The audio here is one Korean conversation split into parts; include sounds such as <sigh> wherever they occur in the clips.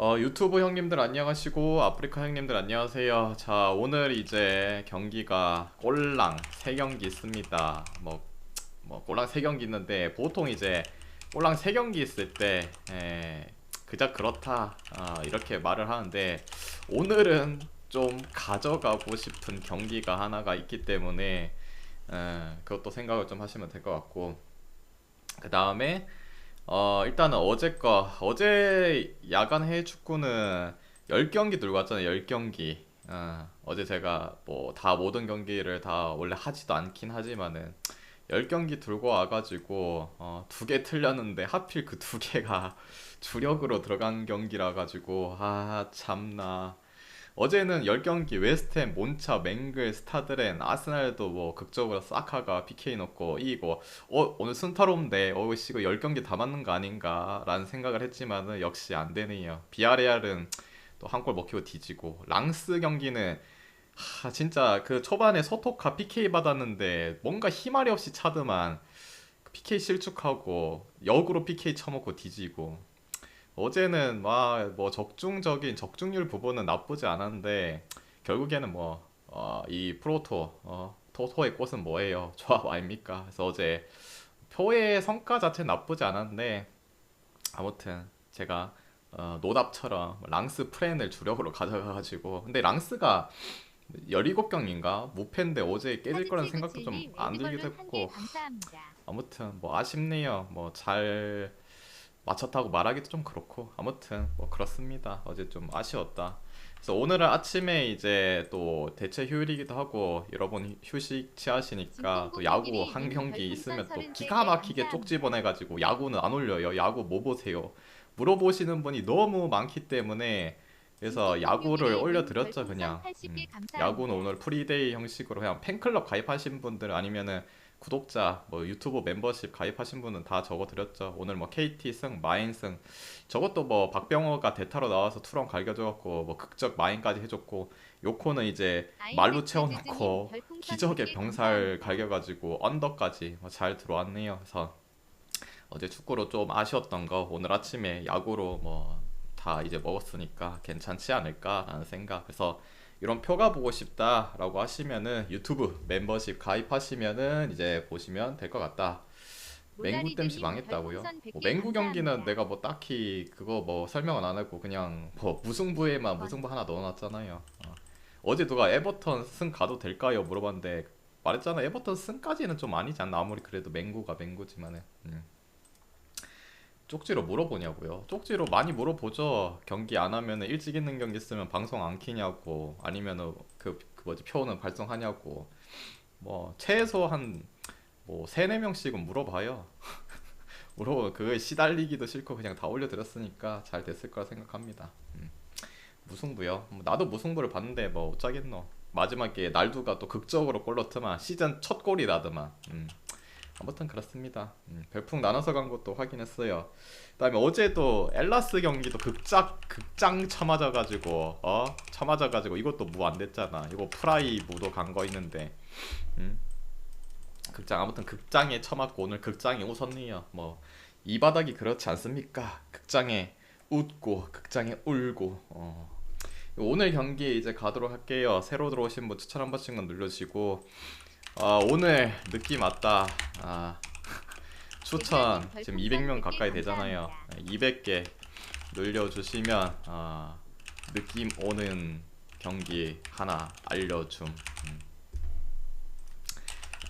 어, 유튜브 형님들 안녕하시고 아프리카 형님들 안녕하세요. 자, 오늘 이제 경기가 꼴랑 3경기 있습니다. 뭐, 뭐 꼴랑 3경기 있는데 보통 이제 꼴랑 3경기 있을 때 에, 그저 그렇다 아, 이렇게 말을 하는데 오늘은 좀 가져가고 싶은 경기가 하나가 있기 때문에 에, 그것도 생각을 좀 하시면 될 것 같고 그 다음에 어 일단은 어제 거 어제 야간 해외 축구는 10경기 들고 왔잖아요 10경기. 어, 어제 제가 뭐 다 모든 경기를 다 원래 하지도 않긴 하지만은 10경기 들고 와가지고 어, 두 개 틀렸는데 하필 그 두 개가 <laughs> 주력으로 들어간 경기라 가지고 아 참나 어제는 10경기 웨스트햄, 몬차, 맹글, 스타드렌, 아스날도 뭐 극적으로 사카가 PK 넣고 이기고 어 오늘 순타로운데 어 씨, 이거 10경기 다 맞는 거 아닌가 라는 생각을 했지만은 역시 안 되네요. 비아레알은 또 한 골 먹히고 뒤지고 랑스 경기는 하, 진짜 그 초반에 소토카 PK 받았는데 뭔가 희말이 없이 차드만 PK 실축하고 역으로 PK 쳐먹고 뒤지고 어제는 막뭐 적중적인 적중률 부분은 나쁘지 않았는데 결국에는 뭐 어, 이 프로토 어, 토토의 꽃은 뭐예요? <laughs> 조합 아닙니까? 그래서 어제 표의 성과 자체는 나쁘지 않았는데 아무튼 제가 어, 노답처럼 랑스 프렌을 주력으로 <laughs> 가져가가지고 근데 랑스가 17경인가 무패인데 어제 깨질 거라는 생각도 좀 안 들기도 했고 아무튼 뭐 아쉽네요. 뭐잘 맞췄다고 말하기도 좀 그렇고 아무튼 뭐 그렇습니다. 어제 좀 아쉬웠다. 그래서 오늘은 아침에 이제 또 대체 휴일이기도 하고 여러분 휴식 취하시니까 또 야구 한 경기 있으면 또 기가 막히게 쪽지 보내가지고 야구는 안 올려요. 야구 뭐 보세요? 물어보시는 분이 너무 많기 때문에 그래서 야구를 올려드렸죠 그냥 음, 야구는 오늘 프리데이 형식으로 그냥 팬클럽 가입하신 분들 아니면은 구독자 뭐 유튜브 멤버십 가입하신 분은 다 적어드렸죠. 오늘 뭐 KT 승 마인 승. 저것도 뭐 박병호가 대타로 나와서 투런 갈겨줘갖고 뭐 극적 마인까지 해줬고 요코는 이제 말로 채워놓고 기적의 병살 갈겨가지고 언더까지 뭐잘 들어왔네요. 그래서 어제 축구로 좀 아쉬웠던 거 오늘 아침에 야구로 뭐 다 이제 먹었으니까 괜찮지 않을까라는 생각. 그래서 이런 표가 보고 싶다라고 하시면은 유튜브 멤버십 가입하시면은 이제 보시면 될 것 같다. 맹구 땜시 망했다고요? 뭐 맹구 경기는 내가 뭐 딱히 그거 뭐 설명은 안 하고 그냥 뭐 무승부에만 무승부 하나 넣어놨잖아요. 어. 어제 누가 에버턴 승 가도 될까요? 물어봤는데 말했잖아. 에버턴 승까지는 좀 아니지 않나? 아무리 그래도 맹구가 맹구지만은. 음. 쪽지로 물어보냐고요? 쪽지로 많이 물어보죠. 경기 안 하면은 일찍 있는 경기 쓰면 방송 안 키냐고 아니면은 그, 그 뭐지 표는 발송하냐고 뭐 최소 한뭐 세네 명씩은 물어봐요. <laughs> 물어보면 그거에 시달리기도 싫고 그냥 다 올려드렸으니까 잘 됐을 거라 생각합니다. 음. 무승부요? 뭐 나도 무승부를 봤는데 뭐 어쩌겠노. 마지막에 날두가 또 극적으로 골 넣더만 시즌 첫 골이 나더만. 음. 아무튼 그렇습니다. 음, 별풍 나눠서 간 것도 확인했어요. 그다음에 어제도 엘라스 경기도 극작 극장 쳐맞아가지고 어 쳐맞아가지고 이것도 무 안 됐잖아. 이거 프라이 무도 간 거 있는데 음, 극장 아무튼 극장에 쳐맞고 오늘 극장에 웃었네요. 뭐 이 바닥이 그렇지 않습니까? 극장에 웃고 극장에 울고 어. 오늘 경기 이제 가도록 할게요. 새로 들어오신 분 추천 한 번씩만 눌러주시고 아 오늘 느낌 왔다. 아 <laughs> 추천 지금 200명 가까이 되잖아요. 200개 늘려주시면 아 느낌 오는 경기 하나 알려줌. 음.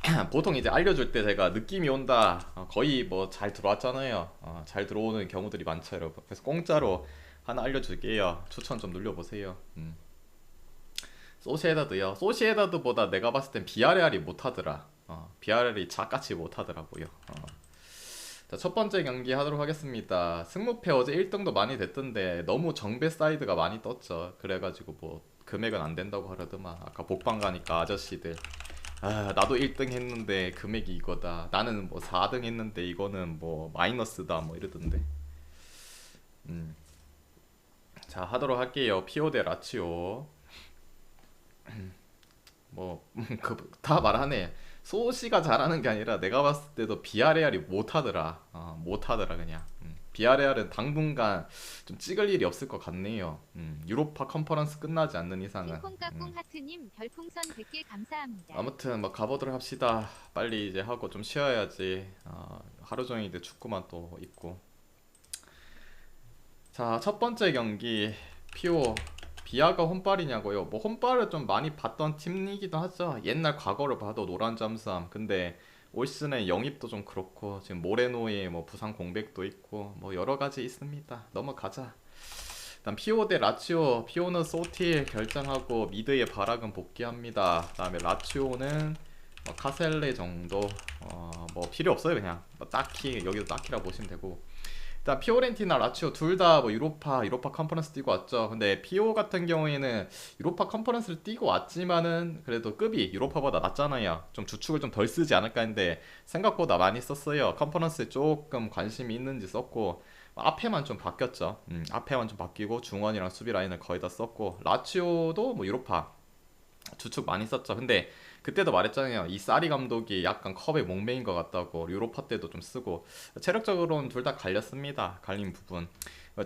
<clears throat> 보통 이제 알려줄 때 제가 느낌이 온다 어, 거의 뭐 잘 들어왔잖아요. 어, 잘 들어오는 경우들이 많죠, 여러분. 그래서 공짜로 하나 알려줄게요. 추천 좀 눌려보세요. 음. 소시에다드요. 소시에다드보다 내가 봤을 땐 비아레알이 못하더라. 어, 비아레알이 작같이 못하더라고요. 어. 자, 첫 번째 경기 하도록 하겠습니다. 승무패 어제 1등도 많이 됐던데 너무 정배 사이드가 많이 떴죠. 그래가지고 뭐 금액은 안 된다고 하려더만 아까 복방 가니까 아저씨들 아 나도 1등 했는데 금액이 이거다. 나는 뭐 4등 했는데 이거는 뭐 마이너스다 뭐 이러던데. 음. 자 하도록 할게요. 피오 대 라치오. <laughs> 뭐그다 말하네. 소시가 잘하는 게 아니라 내가 봤을 때도 비아레알이 못하더라. 어, 못하더라 그냥. 음, 비아레알은 당분간 좀 찍을 일이 없을 것 같네요. 음, 유로파 컨퍼런스 끝나지 않는 이상은. 음. 콩깍꿍 하트님 별풍선 100개 감사합니다. 아무튼 뭐 가보도록 합시다. 빨리 이제 하고 좀 쉬어야지. 어, 하루 종일 이제 축구만 또 있고. 자, 첫 번째 경기 피오 비아가 혼발이냐고요. 뭐 혼발을 좀 많이 봤던 팀이기도 하죠. 옛날 과거를 봐도 노란 잠수함. 근데 올 시즌에 영입도 좀 그렇고 지금 모레노의 뭐 부상 공백도 있고 뭐 여러 가지 있습니다. 넘어가자. 일단 피오 대 라치오. 피오는 소틸 결정하고 미드의 바락은 복귀합니다. 그다음에 라치오는 뭐 카셀레 정도 어, 뭐 필요 없어요 그냥 뭐 딱히 여기도 딱히라 보시면 되고 일단 피오렌티나 라치오 둘 다 뭐 유로파 유로파 컨퍼런스 뛰고 왔죠. 근데 피오 같은 경우에는 유로파 컨퍼런스를 뛰고 왔지만은 그래도 급이 유로파보다 낮잖아요. 좀 주축을 좀 덜 쓰지 않을까 했는데 생각보다 많이 썼어요. 컨퍼런스에 조금 관심이 있는지 썼고 앞에만 좀 바뀌었죠. 음, 앞에만 좀 바뀌고 중원이랑 수비 라인을 거의 다 썼고 라치오도 뭐 유로파 주축 많이 썼죠. 근데 그때도 말했잖아요. 이 사리 감독이 약간 컵에 목매인 것 같다고 유로파 때도 좀 쓰고 체력적으로는 둘 다 갈렸습니다. 갈린 부분.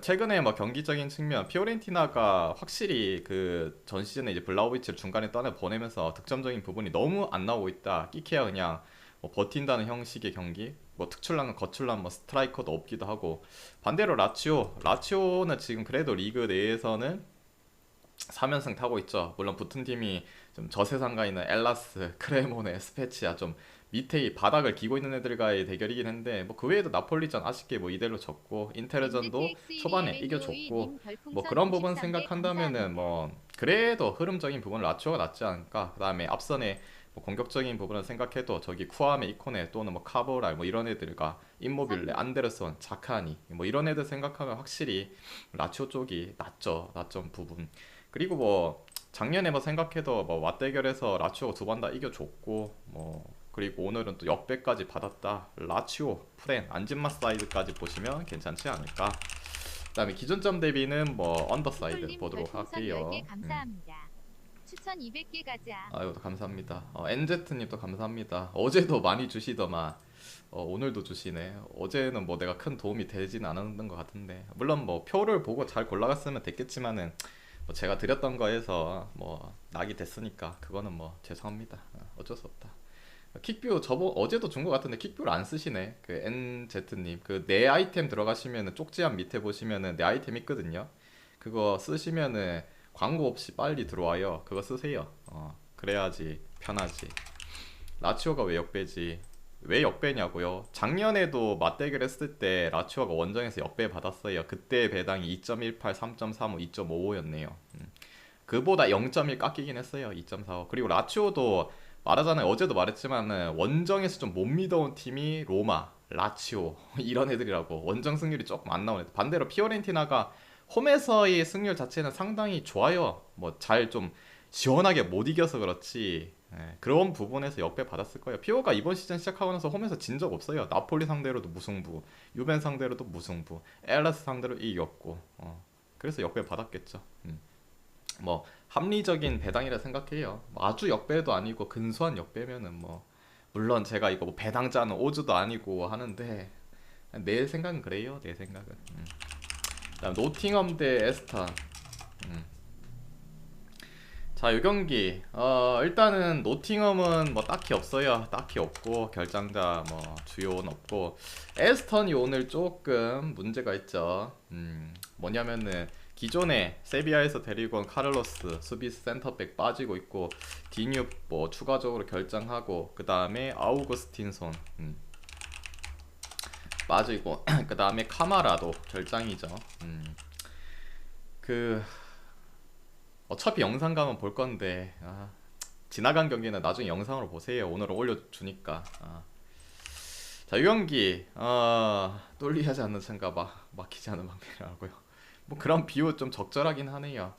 최근에 뭐 경기적인 측면 피오렌티나가 확실히 그 전 시즌에 이제 블라우비치를 중간에 떠내 보내면서 득점적인 부분이 너무 안 나오고 있다. 끼케야 그냥 뭐 버틴다는 형식의 경기. 뭐 특출난 거출난 뭐 스트라이커도 없기도 하고 반대로 라치오 라치오는 지금 그래도 리그 내에서는 3연승 타고 있죠. 물론 붙은 팀이 좀 저세상가 있는 엘라스, <laughs> 크레모네, 스페치아 좀 밑에 이 바닥을 기고 있는 애들과의 대결이긴 한데 뭐 그 외에도 나폴리전 아쉽게 뭐 이대로 졌고 인테르전도 초반에 이겨줬고 뭐 그런 부분 생각한다면은 뭐 그래도 흐름적인 부분은 라치오가 낫지 않을까. 그 다음에 앞선에 뭐 공격적인 부분을 생각해도 저기 쿠아메, 이코네 또는 뭐 카보랄 뭐 이런 애들과 인모빌레, 안데르손, 자카니 뭐 이런 애들 생각하면 확실히 라치오 쪽이 낫죠. 낫점 부분. 그리고 뭐 작년에 뭐 생각해도 뭐 왓대결에서 라치오가 두 번 다 이겨줬고 뭐 그리고 오늘은 또 역배까지 받았다. 라치오 프렌 안진마 사이드까지 보시면 괜찮지 않을까? 그 다음에 기준점 대비는 뭐 언더사이드 보도록 할게요. 10개 음. 감사합니다. 추천 200개 가자. 아유 감사합니다. 어, 엔제트님도 감사합니다. 어제도 많이 주시더만. 어, 오늘도 주시네. 어제는 뭐 내가 큰 도움이 되진 않았던 것 같은데. 물론 뭐 표를 보고 잘 골라갔으면 됐겠지만은 뭐 제가 드렸던 거에서 뭐 낙이 됐으니까 그거는 뭐 죄송합니다. 어, 어쩔 수 없다. 킥뷰 저번 어제도 준 것 같은데 킥뷰를 안 쓰시네. 그 NZ님. 그 내 아이템 들어가시면은 쪽지함 밑에 보시면은 내 아이템 있거든요. 그거 쓰시면은 광고 없이 빨리 들어와요. 그거 쓰세요. 어 그래야지 편하지. 라치오가 왜 역배지 왜 역배냐고요 작년에도 맞대결 했을 때 라치오가 원정에서 역배 받았어요 그때 배당이 2.18, 3.35, 2.55였네요 음. 그보다 0.1 깎이긴 했어요 2.45 그리고 라치오도 말하잖아요. 어제도 말했지만 원정에서 좀 못 믿어온 팀이 로마, 라치오 <laughs> 이런 애들이라고 원정 승률이 조금 안 나오네. 반대로 피오렌티나가 홈에서의 승률 자체는 상당히 좋아요. 뭐 잘 좀 시원하게 못 이겨서 그렇지. 예, 그런 부분에서 역배 받았을 거예요. 피오가 이번 시즌 시작하고 나서 홈에서 진 적 없어요. 나폴리 상대로도 무승부, 유벤 상대로도 무승부, 엘라스 상대로 이겼고. 어, 그래서 역배 받았겠죠. 음. 뭐 합리적인 배당이라 생각해요. 뭐 아주 역배도 아니고 근소한 역배면은 뭐 물론 제가 이거 뭐 배당자는 오즈도 아니고 하는데 내 생각은 그래요. 내 생각은. 음. 그다음 노팅엄 대 에스턴. 음. 자, 이 경기 어, 일단은 노팅엄은 뭐 딱히 없어요. 딱히 없고 결장자 뭐 주요는 없고 에스턴이 오늘 조금 문제가 있죠. 음, 뭐냐면은 기존에 세비야에서 데리고 온 카를로스 수비스 센터백 빠지고 있고 디뉴 뭐 추가적으로 결정하고 그 다음에 아우구스틴손 음. 빠지고 <clears throat> 그 다음에 카마라도 결장이죠. 음. 그 어차피 영상 가면 볼 건데 아, 지나간 경기는 나중에 영상으로 보세요. 오늘은 올려주니까. 아. 자, 이 경기 어, 뚫리하지 않는 막 막히지 않은 <laughs> 방패라고요. 뭐 그런 비유 좀 적절하긴 하네요.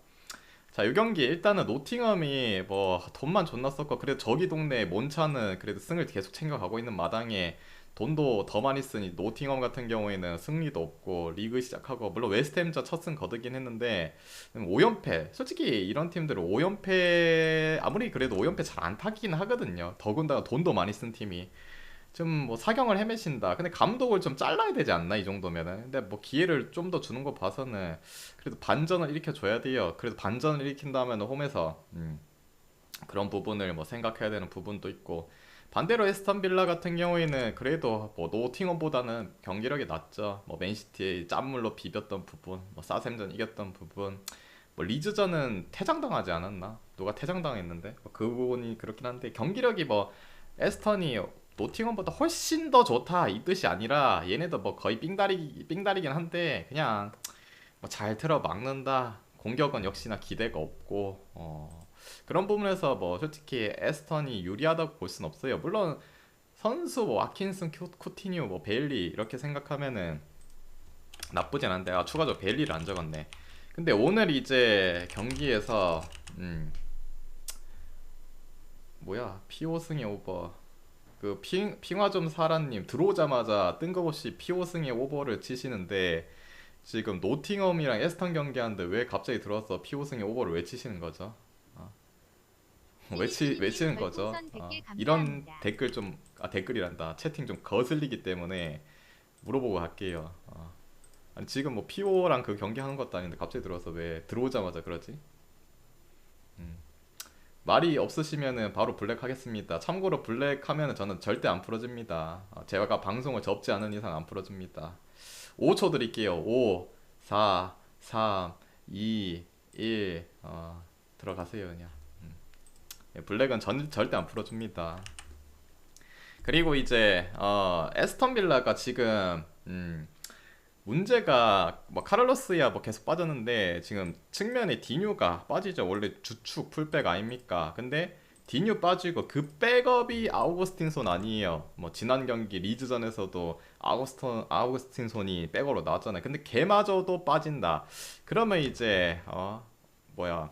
자, 이 경기 일단은 노팅엄이 뭐 돈만 존나 썼고 그래도 저기 동네 몬차는 그래도 승을 계속 챙겨가고 있는 마당에 돈도 더 많이 쓰니 노팅엄 같은 경우에는 승리도 없고 리그 시작하고 물론 웨스트햄저 첫승 거두긴 했는데 5연패 솔직히 이런 팀들은 5연패 아무리 그래도 5연패 잘 안 타긴 하거든요. 더군다나 돈도 많이 쓴 팀이 좀 뭐 사경을 헤매신다. 근데 감독을 좀 잘라야 되지 않나 이 정도면은. 근데 뭐 기회를 좀 더 주는 거 봐서는 그래도 반전을 일으켜 줘야 돼요. 그래도 반전을 일으킨다면 홈에서 음, 그런 부분을 뭐 생각해야 되는 부분도 있고 반대로 에스턴 빌라 같은 경우에는 그래도 뭐 노팅엄보다는 경기력이 낫죠. 뭐 맨시티의 짠물로 비볐던 부분, 뭐 사샘전 이겼던 부분, 뭐 리즈전은 퇴장당하지 않았나? 누가 퇴장당했는데 뭐 그 부분이 그렇긴 한데 경기력이 뭐 에스턴이 노팅엄보다 훨씬 더 좋다 이 뜻이 아니라 얘네도 뭐 거의 삥다리 삥다리긴 한데 그냥 뭐 잘 틀어 막는다. 공격은 역시나 기대가 없고 어 그런 부분에서 뭐 솔직히 에스턴이 유리하다고 볼 순 없어요. 물론 선수 뭐 아킨슨, 큐- 쿠티뉴, 뭐 베일리 이렇게 생각하면은 나쁘진 않은데 아 추가적으로 베일리를 안 적었네. 근데 오늘 이제 경기에서 음 뭐야 피오승의 오버 그 핑, 핑화좀 사라님 들어오자마자 뜬금없이 피오승의 오버를 치시는데 지금 노팅엄이랑 에스턴 경기하는데 왜 갑자기 들어와서 피오승의 오버를 왜 치시는 거죠? 외치 외치는 거죠. 별풍선 100개 어, 감사합니다. 이런 댓글 좀 아 댓글이란다 채팅 좀 거슬리기 때문에 물어보고 갈게요. 어. 아니 지금 뭐 피오랑 그 경기 하는 것도 아닌데 갑자기 들어와서 왜 들어오자마자 그러지? 음. 말이 없으시면은 바로 블랙 하겠습니다. 참고로 블랙 하면은 저는 절대 안 풀어집니다. 어, 제가 방송을 접지 않은 이상 안 풀어줍니다. 5초 드릴게요. 5, 4, 3, 2, 1 어, 들어가세요 그냥. 예, 블랙은 전, 절대 안 풀어줍니다. 그리고 이제 어, 에스턴 빌라가 지금 음, 문제가 뭐 카를로스야 뭐 계속 빠졌는데 지금 측면에 디뉴가 빠지죠. 원래 주축 풀백 아닙니까? 근데 디뉴 빠지고 그 백업이 아우구스틴손 아니에요. 뭐 지난 경기 리즈전에서도 아우스턴 아우구스틴손이 백업으로 나왔잖아요. 근데 걔마저도 빠진다. 그러면 이제 어 뭐야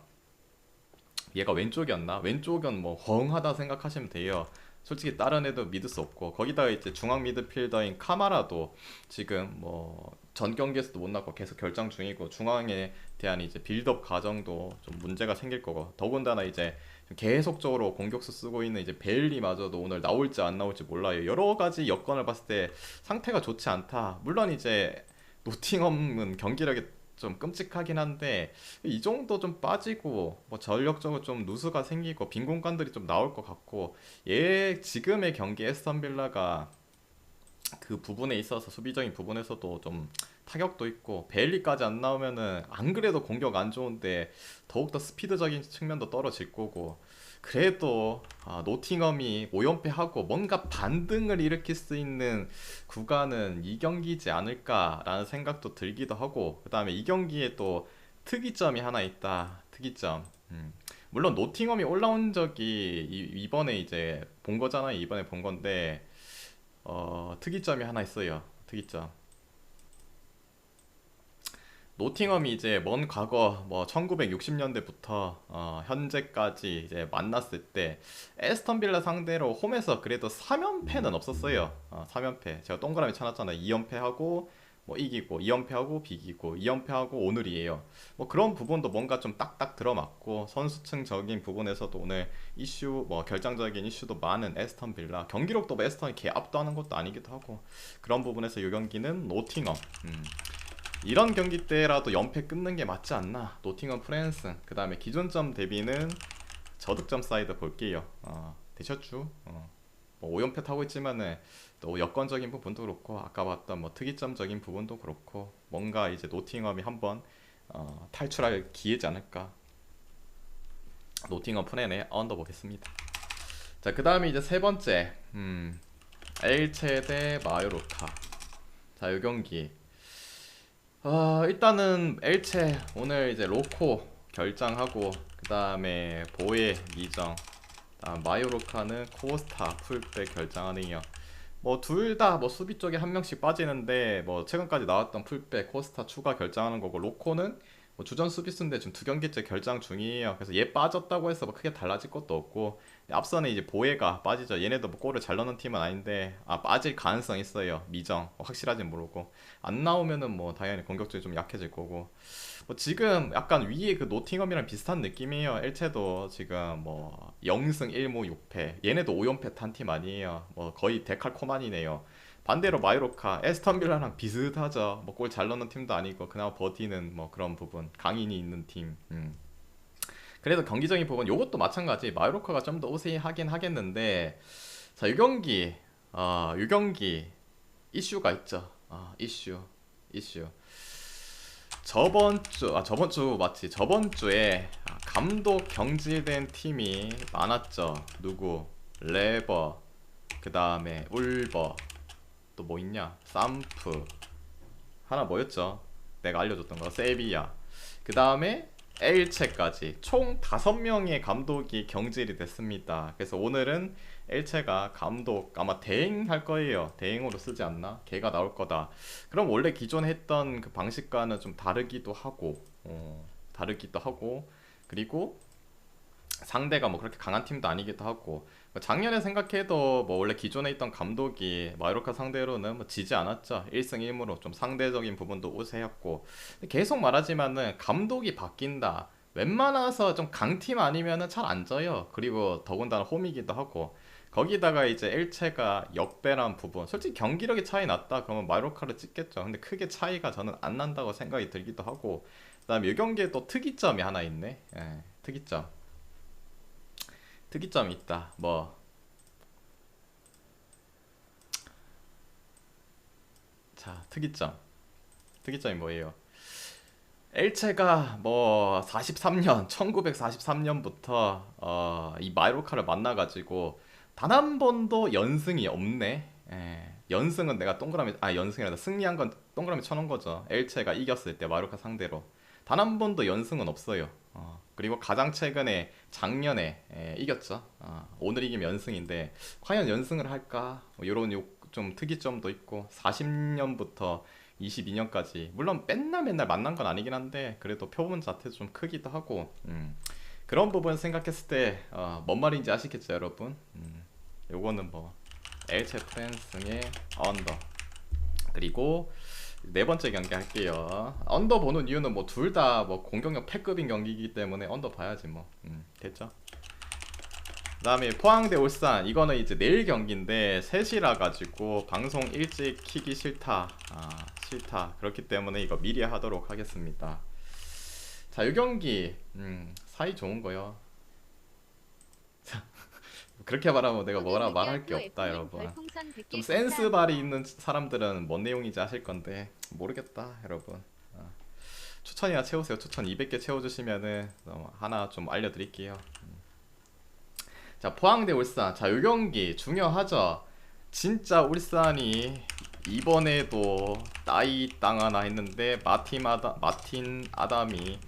얘가 왼쪽이었나? 왼쪽은 뭐 허응하다 생각하시면 돼요. 솔직히 다른 애도 믿을 수 없고 거기다가 이제 중앙 미드필더인 카마라도 지금 뭐 전 경기에서도 못 났고 계속 결장 중이고 중앙에 대한 이제 빌드업 과정도 좀 문제가 생길 거고 더군다나 이제 계속적으로 공격수 쓰고 있는 이제 베일리마저도 오늘 나올지 안 나올지 몰라요. 여러 가지 여건을 봤을 때 상태가 좋지 않다. 물론 이제 노팅엄은 경기력이 좀 끔찍하긴 한데 이 정도 좀 빠지고 뭐 전력적으로 좀 누수가 생기고 빈 공간들이 좀 나올 것 같고 얘 지금의 경기 에스턴 빌라가 그 부분에 있어서 수비적인 부분에서도 좀 타격도 있고 베일리까지 안 나오면은 안 그래도 공격 안 좋은데 더욱더 스피드적인 측면도 떨어질 거고 그래도 아, 노팅엄이 5연패하고 뭔가 반등을 일으킬 수 있는 구간은 이 경기지 않을까라는 생각도 들기도 하고 그 다음에 이 경기에 또 특이점이 하나 있다. 특이점. 음. 물론 노팅엄이 올라온 적이 이, 이번에 이제 본 거잖아요. 이번에 본 건데 어, 특이점이 하나 있어요. 특이점 노팅엄이 이제 먼 과거 뭐 1960년대부터 어, 현재까지 이제 만났을 때 에스턴 빌라 상대로 홈에서 그래도 3연패는 없었어요. 어, 3연패. 제가 동그라미 쳐놨잖아요. 2연패하고 뭐 이기고 2연패하고 비기고 2연패하고 오늘이에요. 뭐 그런 부분도 뭔가 좀 딱딱 들어맞고 선수층적인 부분에서도 오늘 이슈 뭐 결정적인 이슈도 많은 에스턴 빌라 경기력도 뭐 에스턴이 개 압도하는 것도 아니기도 하고 그런 부분에서 이 경기는 노팅엄 음. 이런 경기 때라도 연패 끊는 게 맞지 않나. 노팅엄 프랜스. 그 다음에 기존점 대비는 저득점 사이드 볼게요. 어, 되셨죠? 어. 뭐 5연패 타고 있지만은 또 여건적인 부분도 그렇고 아까 봤던 뭐 특이점적인 부분도 그렇고 뭔가 이제 노팅엄이 한번 어, 탈출할 기회지 않을까. 노팅엄 프랜에 언더 보겠습니다. 자 그 다음에 이제 세 번째. 음, 엘체 대 마요르카. 자이 경기 어, 일단은 엘체 오늘 이제 로코 결장하고 그 다음에 보에 미정 다음 마요르카는 코스타 풀백 결장하네요. 뭐 둘 다 뭐 수비 쪽에 한 명씩 빠지는데 뭐 최근까지 나왔던 풀백 코스타 추가 결장하는 거고 로코는 뭐뭐 주전 수비수인데 지금 두 경기째 결장 중이에요. 그래서 얘 빠졌다고 해서 뭐 크게 달라질 것도 없고 앞서는 이제 보혜가 빠지죠. 얘네도 뭐 골을 잘 넣는 팀은 아닌데 아 빠질 가능성 있어요. 미정 뭐 확실하진 모르고 안 나오면은 뭐 당연히 공격적이 좀 약해질 거고 뭐 지금 약간 위에 그 노팅엄이랑 비슷한 느낌이에요. 엘체도 지금 뭐 0승 1무 6패 얘네도 5연패 탄 팀 아니에요. 뭐 거의 데칼코만이네요. 반대로 마이로카, 에스턴 빌라랑 비슷하죠. 뭐 골 잘 넣는 팀도 아니고 그나마 버티는 뭐 그런 부분, 강인이 있는 팀. 음. 그래도 경기적인 부분 요것도 마찬가지. 마이로카가 좀 더 우세하긴 하겠는데 자, 이 경기 아, 이 경기 이슈가 있죠. 아, 이슈. 이슈. 저번 주, 아, 저번 주 맞지? 저번 주에 아, 감독 경질된 팀이 많았죠. 누구? 레버, 그 다음에 울버, 또 뭐 있냐? 쌈프, 하나 뭐였죠? 내가 알려줬던 거, 세비야. 그 다음에 엘체까지 총 다섯 명의 감독이 경질이 됐습니다. 그래서 오늘은 엘체가 감독 아마 대행 할 거예요. 대행으로 쓰지 않나? 걔가 나올 거다. 그럼 원래 기존 했던 그 방식과는 좀 다르기도 하고, 어, 다르기도 하고, 그리고 상대가 뭐 그렇게 강한 팀도 아니기도 하고, 뭐 작년에 생각해도 뭐 원래 기존에 있던 감독이 마요르카 상대로는 뭐 지지 않았죠. 1승 1무로 좀 상대적인 부분도 우세했고, 근데 계속 말하지만은 감독이 바뀐다. 웬만해서 좀 강팀 아니면은 잘 안 져요. 그리고 더군다나 홈이기도 하고. 거기다가 이제 일체가 역배란 부분 솔직히 경기력이 차이 났다 그러면 마이로카를 찍겠죠 근데 크게 차이가 저는 안 난다고 생각이 들기도 하고 그다음에 이 경기에 또 특이점이 하나 있네 예, 특이점 특이점이 있다 뭐 자, 특이점. 특이점이 뭐예요? 엘체가 뭐 43년, 1943년부터 어, 이 마이로카를 만나가지고 단 한 번도 연승이 없네. 예. 연승은 내가 동그라미 아 연승이라 승리한 건 동그라미 쳐놓은 거죠. 엘체가 이겼을 때 마이로카 상대로 단 한 번도 연승은 없어요. 어, 그리고 가장 최근에 작년에 예, 이겼죠. 어, 오늘 이기면 연승인데 과연 연승을 할까? 뭐 이런 요, 좀 특이점도 있고 40년부터 22년까지 물론 맨날 맨날 만난 건 아니긴 한데 그래도 표본 자체도 좀 크기도 하고 음, 그런 부분 생각했을 때 어, 뭔 말인지 아시겠죠 여러분? 음, 요거는 뭐 엘체 프랜스의 언더 그리고 네 번째 경기 할게요. 언더 보는 이유는 뭐 둘다뭐 공격력 패급인 경기이기 때문에 언더 봐야지 뭐. 음, 됐죠? 그다음에 포항대 울산 이거는 이제 내일 경기인데 3시라 가지고 방송 일찍 키기 싫다. 아, 싫다. 그렇기 때문에 이거 미리 하도록 하겠습니다. 자, 이 경기 음, 사이 좋은 거요. 자, 그렇게 말하면 내가 뭐라 말할 게 없다, 여러분. 좀 센스 발이 있는 사람들은 뭔 내용인지 아실 건데 모르겠다 여러분 어. 추천이나 채우세요 추천 200개 채워주시면은 어, 하나 좀 알려드릴게요 음. 자 포항대 울산 자 요 경기 중요하죠 진짜 울산이 이번에도 따이 땅 하나 했는데 마틴 아다 마틴 아담이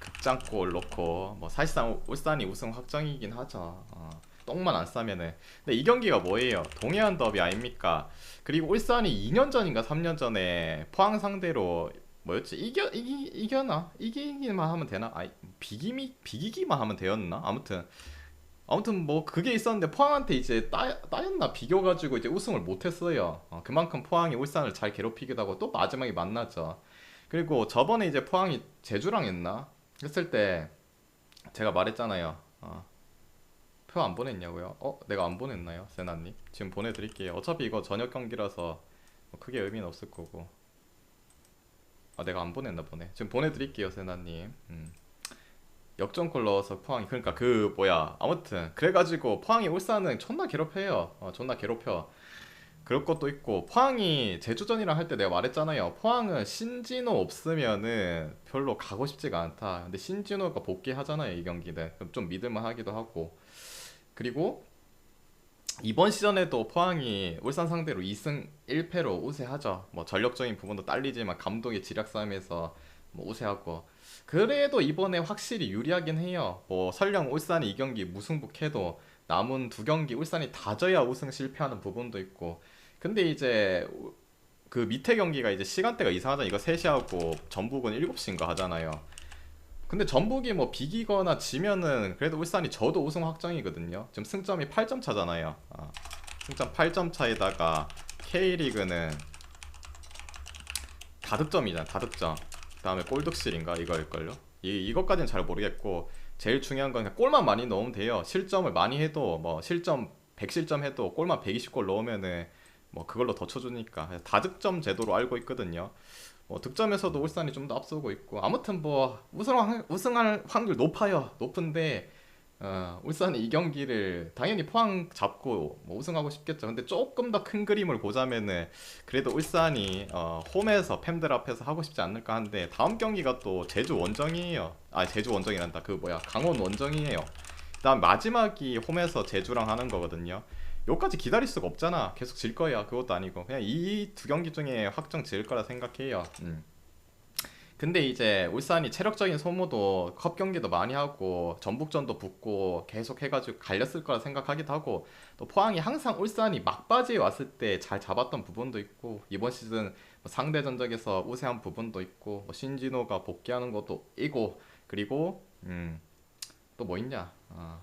극장골 넣고 뭐 사실상 울산이 우승 확정이긴 하죠 어. 똥만 안 싸면은. 근데 이 경기가 뭐예요? 동해안 더비 아닙니까? 그리고 울산이 2년 전인가 3년 전에 포항 상대로 뭐였지? 이겨 이기 이겨나? 이기기만 하면 되나? 아 비기미 비기기만 하면 되었나? 아무튼. 아무튼 뭐 그게 있었는데 포항한테 이제 따, 따였나 비겨가지고 이제 우승을 못했어요. 어, 그만큼 포항이 울산을 잘 괴롭히기도 하고 또 마지막에 만나죠. 그리고 저번에 이제 포항이 제주랑 했나? 했을 때 제가 말했잖아요. 어, 표 안 보냈냐고요? 어? 내가 안 보냈나요? 세나님? 지금 보내드릴게요. 어차피 이거 저녁 경기라서 뭐 크게 의미는 없을 거고. 아 내가 안 보냈나 보네. 지금 보내드릴게요, 세나님. 음. 역전골 넣어서 포항이 그러니까 그 뭐야 아무튼 그래가지고 포항이 울산은 존나 괴롭혀요. 어, 존나 괴롭혀. 그럴 것도 있고 포항이 제주전이랑 할 때 내가 말했잖아요. 포항은 신진호 없으면은 별로 가고 싶지가 않다. 근데 신진호가 복귀하잖아요 이 경기는. 좀 믿을만 하기도 하고. 그리고 이번 시즌에도 포항이 울산 상대로 2승 1패로 우세하죠. 뭐 전력적인 부분도 딸리지만 감독의 지략 싸움에서 뭐 우세하고 그래도 이번에 확실히 유리하긴 해요. 뭐 설령 울산이 이 경기 무승부해도 남은 두 경기 울산이 다 져야 우승 실패하는 부분도 있고 근데 이제 그 밑에 경기가 이제 시간대가 이상하잖아. 이거 3시 하고 전북은 7시인가 하잖아요. 근데 전북이 뭐 비기거나 지면은 그래도 울산이 저도 우승 확정이거든요. 지금 승점이 8점 차잖아요. 아, 승점 8점 차에다가 K리그는 다득점이잖아. 다득점. 그다음에 골득실인가 이거일걸요. 이 이것까지는 잘 모르겠고 제일 중요한 건 골만 많이 넣으면 돼요. 실점을 많이 해도 뭐 실점 100실점 해도 골만 120골 넣으면은 뭐 그걸로 더 쳐주니까 다득점 제도로 알고 있거든요. 뭐 득점에서도 울산이 좀 더 앞서고 있고 아무튼 뭐 우승 우승할 확률 높아요. 높은데 어, 울산이 이 경기를 당연히 포항 잡고 뭐 우승하고 싶겠죠. 근데 조금 더 큰 그림을 보자면은 그래도 울산이 어, 홈에서 팬들 앞에서 하고 싶지 않을까 하는데 다음 경기가 또 제주 원정이에요. 아 제주 원정이란다. 그 뭐야 강원 원정이에요. 그다음 마지막이 홈에서 제주랑 하는 거거든요. 요까지 기다릴 수가 없잖아. 계속 질 거야. 그것도 아니고 그냥 이 두 경기 중에 확정 지을 거라 생각해요. 음. 근데 이제 울산이 체력적인 소모도 컵 경기도 많이 하고 전북전도 붙고 계속 해가지고 갈렸을 거라 생각하기도 하고 또 포항이 항상 울산이 막바지에 왔을 때 잘 잡았던 부분도 있고 이번 시즌 뭐 상대 전적에서 우세한 부분도 있고 뭐 신진호가 복귀하는 것도 있고 그리고 음, 또 뭐 있냐 아,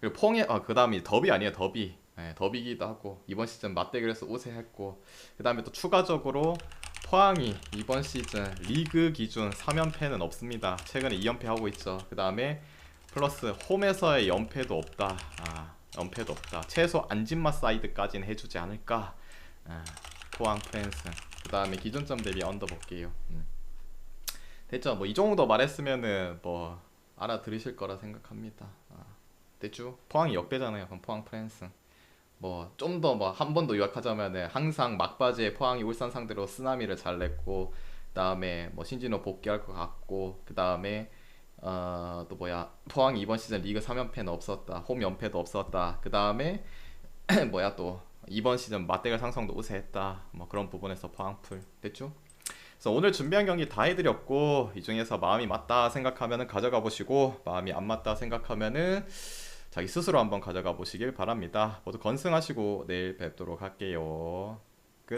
그리고 포항에 아 그다음이 더비 아니에요 더비 네, 더비기도 하고 이번 시즌 맞대결에서 우세했고 그 다음에 또 추가적으로 포항이 이번 시즌 리그 기준 3연패는 없습니다. 최근에 2연패 하고 있죠. 그 다음에 플러스 홈에서의 연패도 없다. 아, 연패도 없다. 최소 안진마 사이드까지는 해주지 않을까. 아, 포항 프랜스. 그 다음에 기준점 대비 언더 볼게요. 음. 됐죠? 뭐 이 정도 말했으면은 뭐 알아들으실 거라 생각합니다. 아, 됐죠? 포항이 역대잖아요. 그럼 포항 프랜스. 뭐 좀 더 뭐 한 번 더 요약하자면은 항상 막바지에 포항이 울산 상대로 쓰나미를 잘 냈고 그다음에 뭐 신진호 복귀할 것 같고 그다음에 어 또 뭐야 포항이 이번 시즌 리그 3연패는 없었다 홈 연패도 없었다 그다음에 <clears throat> 뭐야 또 이번 시즌 맞대결 상성도 우세했다 뭐 그런 부분에서 포항풀 됐죠? 그래서 오늘 준비한 경기 다 해드렸고 이 중에서 마음이 맞다 생각하면은 가져가 보시고 마음이 안 맞다 생각하면은 자기 스스로 한번 가져가 보시길 바랍니다. 모두 건승하시고 내일 뵙도록 할게요.